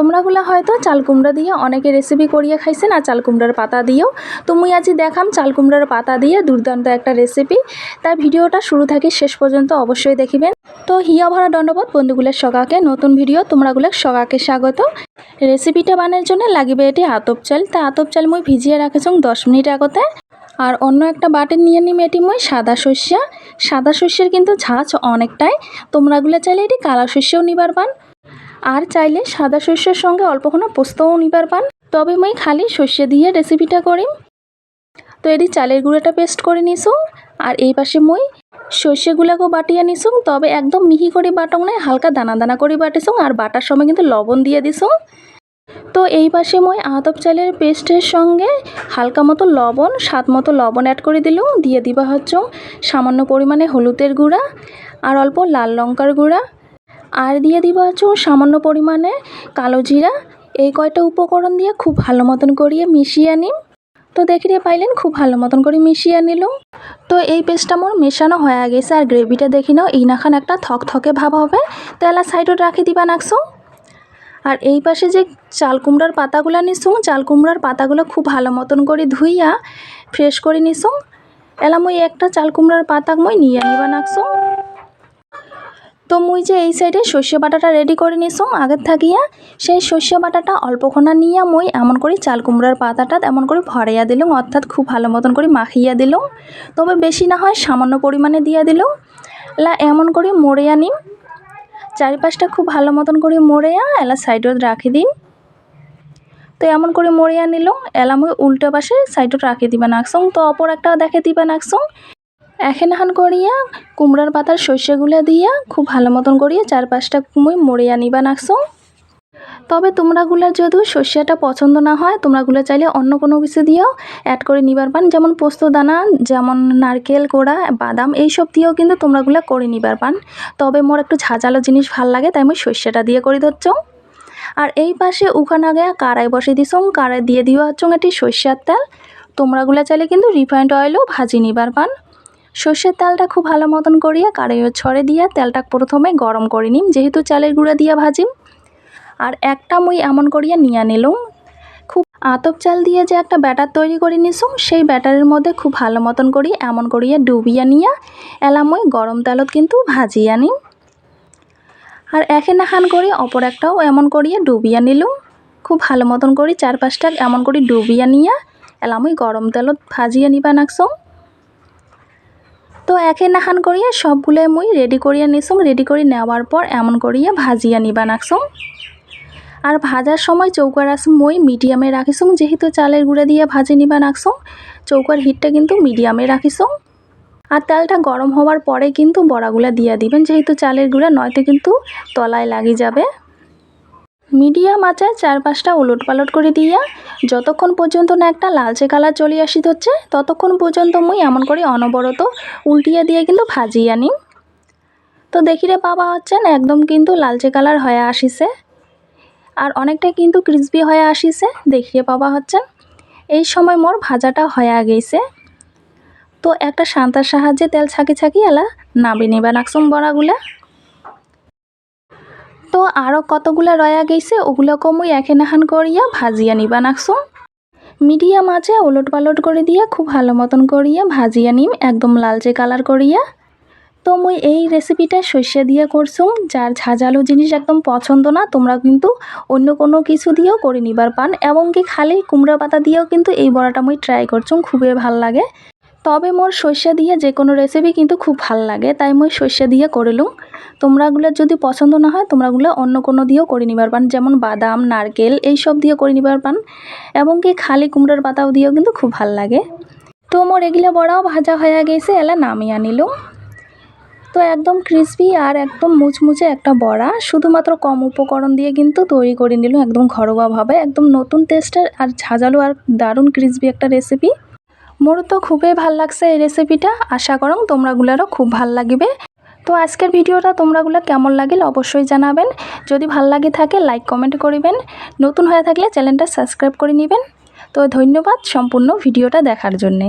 তোমরাগুলা হয়তো চাল কুমড়া দিয়ে অনেকে রেসিপি করিয়ে খাইছেন আর চাল কুমড়ার পাতা দিয়েও। তো মুই আজি দেখাম চাল কুমড়ার পাতা দিয়ে দুর্দান্ত একটা রেসিপি তাই ভিডিওটা শুরু থেকে শেষ পর্যন্ত অবশ্যই দেখিবেন। তো হিয়া ভরা দণ্ডবোধ বন্ধুগুলোর সগাকে নতুন ভিডিও তোমরাগুলোর সগাকে স্বাগত। রেসিপিটা বানানোর জন্য লাগিবে এটি আতপ চাল। তা আতপ চাল মুই ভিজিয়ে রাখেছং দশ মিনিট আগতে। আর অন্য একটা বাটি নিয়ে নিম এটি মুই সাদা শস্যা সাদা শস্যের কিন্তু ঝাঁচ অনেকটাই। তোমরাগুলো চাইলে এটি কালা শস্যও নিবার পান। আর চাইলে সাদা শস্যের সঙ্গে অল্পক্ষণ পোস্তও নিবার পান। তবে মই খালি সর্ষে দিয়ে রেসিপিটা করিম। তো এটি চালের গুঁড়োটা পেস্ট করে নিসুং। আর এই পাশে মই সর্ষেগুলাকেও বাটিয়ে নিসুং। তবে একদম মিহি করে বাটং নাই, হালকা দানা দানা করে বাটিসুং। আর বাটার সময় কিন্তু লবণ দিয়ে দিসুং। তো এই পাশে মই আতপ চালের পেস্টের সঙ্গে হালকা মতো লবণ, স্বাদ মতো লবণ অ্যাড করে দিলুম দিয়ে দিবা হচ্ছে সামান্য পরিমাণে হলুদের গুঁড়া। আর অল্প লাল লঙ্কার গুঁড়া। আর দিয়ে দিবা হচ্ছে সামান্য পরিমাণে কালো জিরা। এই কয়টা উপকরণ দিয়ে খুব ভালো মতন করিয়ে মিশিয়ে নিম। তো দেখিয়ে পাইলেন, খুব ভালো মতন করে মিশিয়ে নিলুম। তো এই পেস্টটা মোর মেশানো হয়ে গেছে আর গ্রেভিটা দেখি নাও, ইনাখান একটা থকথকে ভাব হবে। তো এলা সাইডত রাখি দিবা নাকছো আর এই পাশে যে চাল কুমড়ার পাতাগুলো নিসুং চাল কুমড়ার পাতাগুলো খুব ভালো মতন করে ধুইয়া ফ্রেশ করে নিসুং এলা মই একটা চাল কুমড়ার পাতা মই নিয়ে নিবা নাকসুং। তো মুই যে এই সাইডে সর্ষে বাটাটা রেডি করে নিসুং আগের থাকিয়া সেই সর্ষে বাটাটা অল্পক্ষণা নিয়ে মই এমন করে চাল কুমড়ার পাতাটা এমন করে ভরাইয়া দিলুম, অর্থাৎ খুব ভালো মতন করে মাখিয়া দিলুম। তবে বেশি না হয় সামান্য পরিমাণে দিয়ে দিলুম। লা এমন করে মরিয়া নিম, চারিপাশটা খুব ভালো মতন করে মরিয়া, এলা সাইডত রাখি দিন তো এমন করে মরিয়া নিল এলা মুই উল্টো পাশে সাইডত রাখি দিবা নাকসং তো অপর একটা দেখে দিবা নাকসং এখান করিয়া, কুমড়ার পাতার শস্যগুলো দিয়া খুব ভালো মতন করিয়া চারপাশটা মুই মরিয়া নিবা নাকসং। তবে তোমরাগুলার যদি সর্ষেটা পছন্দ না হয়, তোমরাগুলো চাইলে অন্য কোনো কিছু দিয়েও অ্যাড করে নিবার পান। যেমন পোস্ত দানা, যেমন নারকেল, কোড়া, বাদাম, এইসব দিয়েও কিন্তু তোমরাগুলো করে নিবার পান। তবে মোর একটু ঝাঁঝালো জিনিস ভালো লাগে, তাই আমি সর্ষেটা দিয়ে করে ধরছ। আর এই পাশে উখানা গেয়া কারাই বসে দিছং কারাই দিয়ে দিও হচ্ছ এটি সর্ষের তেল। তোমরাগুলো চাইলে কিন্তু রিফাইন্ড অয়েলও ভাজি নিবার পান। সর্ষের তেলটা খুব ভালো মতন করিয়া কারাইও ছড়ে দিয়া তেলটা প্রথমে গরম করে নিম, যেহেতু চালের গুঁড়া দিয়া ভাজিম। আর একটা মুই এমন করিয়া নিয়া নিলুম। খুব আতপ চাল দিয়ে যে একটা ব্যাটার তৈরি করে নিছুম সেই ব্যাটারের মধ্যে খুব ভালো মতন করি এমন করিয়া ডুবিয়া নিয়া এলা মুই গরম তেলত কিন্তু ভাজিয়া নিম। আর একে নাখান করি অপর একটাও এমন করিয়া ডুবিয়া নিলুম। খুব ভালো মতন করি চার পাঁচটা এমন করি ডুবিয়া নিয়া এলা মুই গরম তেলত ভাজিয়া নিবা নাকসং তো একে নাখান করিয়া সবগুলো মুই রেডি করিয়া নিছুম। রেডি করে নেওয়ার পর এমন করিয়া ভাজিয়া নিবা নাকসং আর ভাজার সময় চৌকার আসুন মই মিডিয়ামে রাখিসুং যেহেতু চালের গুঁড়া দিয়ে ভাজি নিবা নাকসুং চৌকার হিটটা কিন্তু মিডিয়ামে রাখিসুং আর তেলটা গরম হওয়ার পরে কিন্তু বড়াগুলা দিয়ে দিবেন। যেহেতু চালের গুঁড়া নয়তো কিন্তু তলায় লাগি যাবে। মিডিয়াম আঁচে চার পাঁচটা উলট পালট করে দিয়া, যতক্ষণ পর্যন্ত না একটা লালচে কালার চলে আসিত হচ্ছে, ততক্ষণ পর্যন্ত মুই এমন করে অনবরত উল্টিয়া দিয়ে কিন্তু ভাজিয়ে নিম। তো দেখিরে পাবা হচ্ছেন, একদম কিন্তু লালচে কালার হয়ে আসিছে। আর অনেকটা কিন্তু ক্রিসপি হয়ে আসিছে দেখিয়ে পাওয়া হচ্ছেন। এই সময় মোর ভাজাটা হয়ে গেছে। তো একটা শান্তার সাহায্যে তেল ছাকি ছাকি এলা, নাবি নিবা নাকসুম বড়াগুলা। তো আরও কতগুলা রয়া গেছে ওগুলো কমই একে নাহান করিয়া ভাজিয়া নিবা নাকসুম মিডিয়াম আছে ওলট পালট করে দিয়া খুব ভালো মতন করিয়া ভাজিয়া নিম, একদম লালচে কালার করিয়া। তো মুই এই রেসিপিটা সর্ষে দিয়ে করছুম যার ঝাঁঝালো জিনিস একদম পছন্দ না, তোমরা কিন্তু অন্য কোনো কিছু দিয়েও করে নিবার পান। এমনকি খালি কুমড়া পাতা দিয়েও কিন্তু এই বড়াটা মুই ট্রাই করছুম, খুবই ভালো লাগে। তবে মোর সর্ষে দিয়ে যে কোনো রেসিপি কিন্তু খুব ভালো লাগে, তাই মুই সর্ষে দিয়ে করলুম তোমরাগুলো যদি পছন্দ না হয়, তোমরাগুলো অন্য কোনো দিয়েও করে নিবার পান, যেমন বাদাম, নারকেল, এইসব দিয়ে করে নিবার পান। এবং কি খালি কুমড়ার পাতাও দিয়েও কিন্তু খুব ভালো লাগে। তো মোর এগুলো বড়াও ভাজা হয়ে গেছে, এলা নামিয়ে নিলুম তো একদম ক্রিসপি আর একদম মুচমুচে একটা বড়া, শুধুমাত্র কম উপকরণ দিয়ে কিন্তু তৈরি করে নিল একদম ঘরোয়াভাবে একদম নতুন টেস্টের আর ঝাঁঝালো আর দারুণ ক্রিসপি একটা রেসিপি মোর তো খুবই ভালো লাগছে এই রেসিপিটা আশা করং তোমরাগুলারও খুব ভালো লাগিবে। তো আজকের ভিডিওটা তোমরাগুলো কেমন লাগিল অবশ্যই জানাবেন। যদি ভালো লাগে থাকে লাইক কমেন্ট করিবেন। নতুন হয়ে থাকলে চ্যানেলটা সাবস্ক্রাইব করে নেবেন। তো ধন্যবাদ সম্পূর্ণ ভিডিওটা দেখার জন্যে।